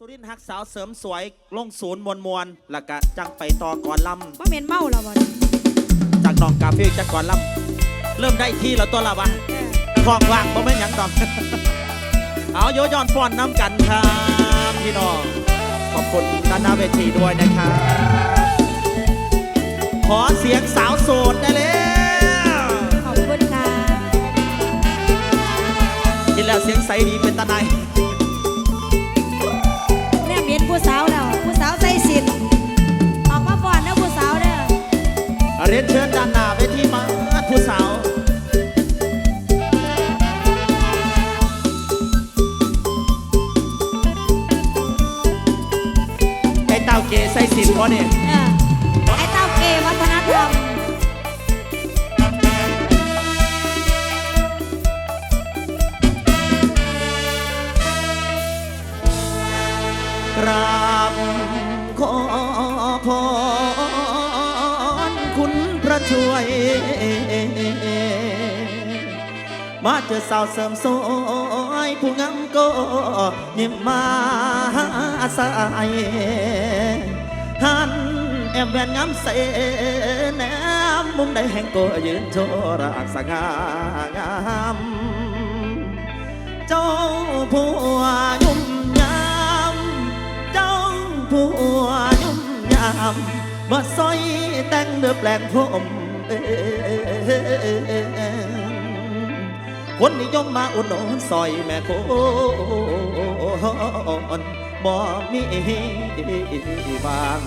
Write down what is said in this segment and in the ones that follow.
สุรินทร์ฮักสาวเสริมสวยลงศูนย์มวลมวลแล้วก็จังไปต่อก่อนลว่าเมนเมาแล้วบ่เนี่ยำจากน้องกาฟิลจากก่อนลำเริ่มได้ที่แล้วตัวละวะเออคลองว่างบ่แม่นหยังดอก เอาโยย้อนฟ้อนน้ำกันครับพี่น้องขอบคุณด้านหน้าเวทีด้วยนะครับขอเสียงสาวโสดได้แล้ว ขอบคุณค่ะกินแล้วเสียงใสดีเป็นตาใน เรียนเชิญด้านหน้าเวทีมาผู้สาวไอ้เต้าเกใส่สินพอเนี่ยเออไอ้เต้าเกวัฒนธรรมกราบขอพรคุณพระ ช่วย มาเจอสาวเสริมสวยผู้งามก็นิ่มมาสายหันแอบแวนงามใสแนมมุมใดแห่งก็ยืนโชรักสง่างามเจ้าผัวยุ่มยาม เจ้าผัวยุ่มยาม มาซอยแต่งเดือแปลงผมเอ้ยคนนิยมมาอุดหนุนซอยแม่คนบ่มีบาง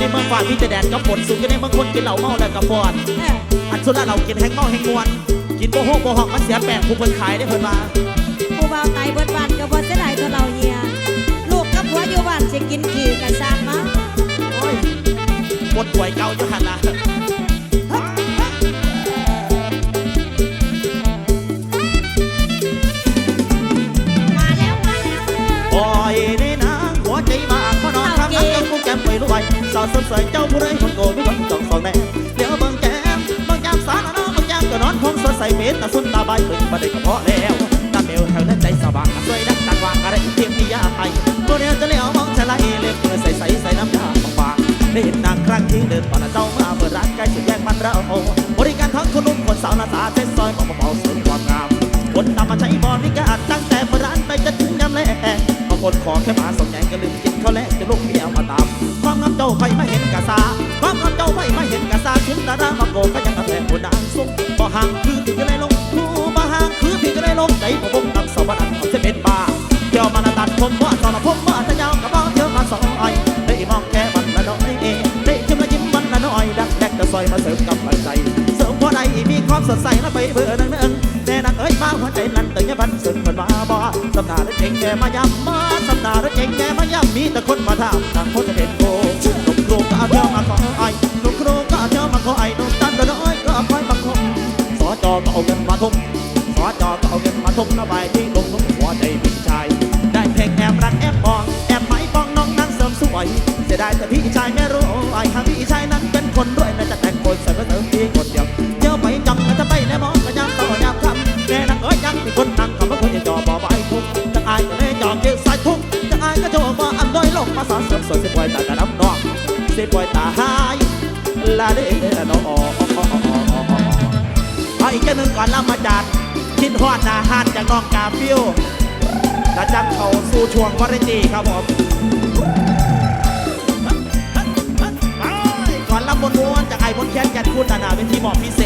ในเมืองฟ้าพี่จะแดดกับฝนสุขกันในเมืองคนกินเหล้าเมาแล้วกับฟอนเอออันสุดละเรากินแห้งเมาแห้งมวน กินโบโฮโบหอกมันเสียแปลกผู้เพิ่นขายได้เพิ่นมาผู้บ่าวไตเบิดบ้านก็บ่เสียดายตัวเราเฮียลูกกับผัวอยู่บ้านสิกินขี้กันสร้างมาโอ้ยปวดป่วยเก่าอยู่าวสดใสเจ้าผู้ไรคนโกไม่คนจองสองแน่เดี๋ยวบิ่งแก้มบิ่งแก้มสารน้องบิ่งแก้มก็นอนคงสดใสเป็นตาสุนตาใบเบิ่งมาได้ก็พอแล้วตาเบลแถวนั้นใจสว่างสวยดักตักวางอะไรเทียมมียาไปตัวเดียวจะเลี้ยวมองชะไลเล็บใสใสใส่น้ำยาบางๆได้เห็นนางครั้งที่เดินผ่านเจ้ามาเปิดร้านใกล้สุดแยกมันเราบริการทั้งคนนุ่มคนสาวหน้าตาเซ็ตซอยเบาๆเสริมความงามคนนำ งบางคนขอแค่มาส่งแยงก็ลืมกินข้าแล้วจะลูกเมียมาตามความงามเจ้าไปไม่เห็นกะซาความงามเจ้าไปไม่เห็นกะซาถึงดารามาโกก็ยังกระแทกหัวนางสุ่ม วใจนั้นแต่ยังบันสึกมือนมาบ่สำนาและเก่งแกมาย้ำมาสำนาและเก่งแกมาย้ำมีแต่คนมาถามต่างคนจะเป็นโกนุ่มครูก็เอาเที่ยวมาขอไอ้นุ่มครูก็เอาเที่ยวมาขอไอ้นุ่มตันก็น้อยก็คอยบังคมสอจอก็เอาเงินมาทุ่มสอจอก็เอาเงินมาทุ่มระบายที่ลงนุ่มหัวใจพี่ชายได้เพลงแอบรักแอบมองแอบไหมปองน้องนั้นเสริมสวยเสียดายแต่พี่ชายไม่ ลงมาสอนสอนสิปล่อยตากระน้ำนองสิปล่อยตาหายลาเด้อน้องอ้อเอากหนึ่งก่อนแล้มาจัดคิดฮอดนาฮานจากน้องกาฟิวและจังเขาสู่ช่วงวาไรตีครับผมก่อนรับบนม้วนจากไอ้บนแค้นกันคุณนานาเป็นที่บอกพิเศ